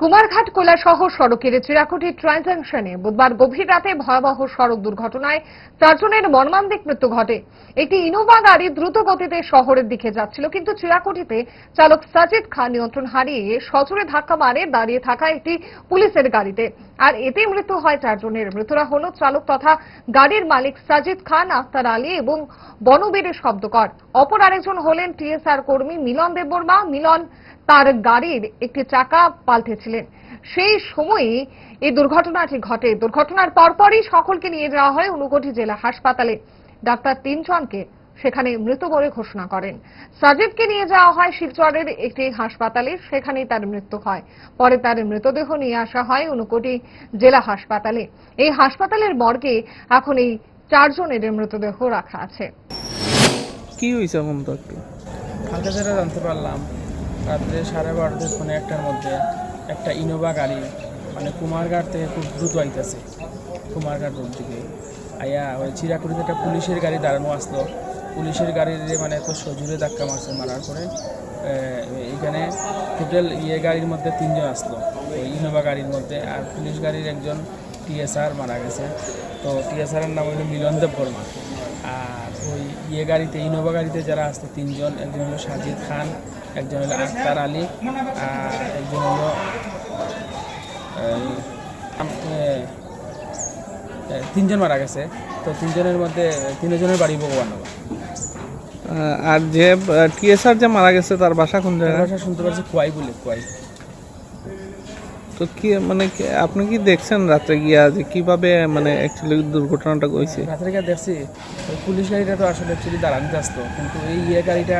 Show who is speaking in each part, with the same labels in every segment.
Speaker 1: কুমারঘাট কোলা সহ সড়কের চিরাকুটি ট্রানজাংশনে বুধবার গভীর রাতে ভয়াবহ সড়ক দুর্ঘটনায় চারজনের মর্মান্তিক মৃত্যু ঘটে। একটি ইনোভা গাড়ি দ্রুত গতিতে শহরের দিকে যাচ্ছিল, কিন্তু চিরাকুটিতে চালক সাজিদ খান নিয়ন্ত্রণ হারিয়ে সজোরে ধাক্কা মারে দাঁড়িয়ে থাকা একটি পুলিশের গাড়িতে। আর এতে মৃত্যু হয় চারজনের। মৃতরা হল চালক তথা গাড়ির মালিক সাজিদ খান আখতার আলী এবং বনবীর শব্দকর। অপর আরেকজন হলেন টিএসআর কর্মী মিলন দেববর্মা। মিলন তার গাড়ির একটি চাকা পাল্টেছিলেন। সেই সময়ই এই দুর্ঘটনাটি ঘটে। দুর্ঘটনার পরপরই সকলকে নিয়ে যাওয়া হয় ঊনকোটি জেলা হাসপাতালে। ডাক্তার তিনজনকে সেখানে মৃত বলে ঘোষণা করেন। সাজিদকে নিয়ে যাওয়া হয় শিলচরের একটি হাসপাতালে সেখানেই তার মৃত্যু হয়। পরে তার মৃতদেহ নিয়ে আসা হয় ঊনকোটি জেলা হাসপাতালে। এই হাসপাতালের মর্গে এখন এই চারজনের মৃতদেহ রাখা আছে।
Speaker 2: কি হয়েছে এখন তো একটু?
Speaker 3: হালকা যেটা জানতে পারলাম রাত্রে সাড়ে বারোটা পৌনে একটার মধ্যে একটা ইনোভা গাড়ি মানে কুমারঘাট থেকে খুব দ্রুত আইতেছে। কুমারঘাট রোড থেকে আইয়া ওই চিরাকুড়িতে একটা পুলিশের গাড়ি দাঁড়ানো আসলো। পুলিশের গাড়ির মানে এত সজুরে ধাক্কা মারছে মারার পরে এখানে টোটাল ইয়ে গাড়ির মধ্যে তিনজন আসলো। ইনোভা গাড়ির মধ্যে আর পুলিশ গাড়ির একজন টিএসআর মারা গেছে। তো টিএসআরের নাম হলো মিলন দেব বর্মা। আর ওই ইয়ে গাড়িতে ইনোভা গাড়িতে যারা আসতো তিনজন একজন হলো সাজিদ খান একজন হলো আখতার আলী আর একজন হলো তিনজন মারা গেছে। তো তিনজনের মধ্যে তিনজনের বাড়ি ভগবানগর
Speaker 2: আহ, আর যে টিএসআর যে মারা গেছে তার বাসা কোন জায়গায়?
Speaker 3: ভাষা শুনতে পারছি কোয়াই বলে কোয়াই।
Speaker 2: তো কি মানে আপনি কি দেখছেন রাত্রে গিয়া যে কীভাবে মানে অ্যাকচুয়ালি দুর্ঘটনাটা হয়েছে?
Speaker 3: রাত্রে গিয়ে দেখছি ওই পুলিশ গাড়িটা তো আসলে অ্যাকচুয়ালি দাঁড়ানিতে আসতো কিন্তু এই ইয়ে গাড়িটা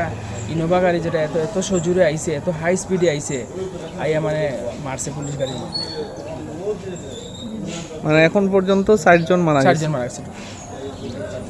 Speaker 3: ইনোভা গাড়ি যেটা এত এত সজুরে আইছে এত হাই স্পিডে আইছে আইয়া মানে মারছে পুলিশ গাড়ির মধ্যে।
Speaker 2: মানে এখন পর্যন্ত চারজন মারা গেছে?
Speaker 3: চারজন মারা গেছে।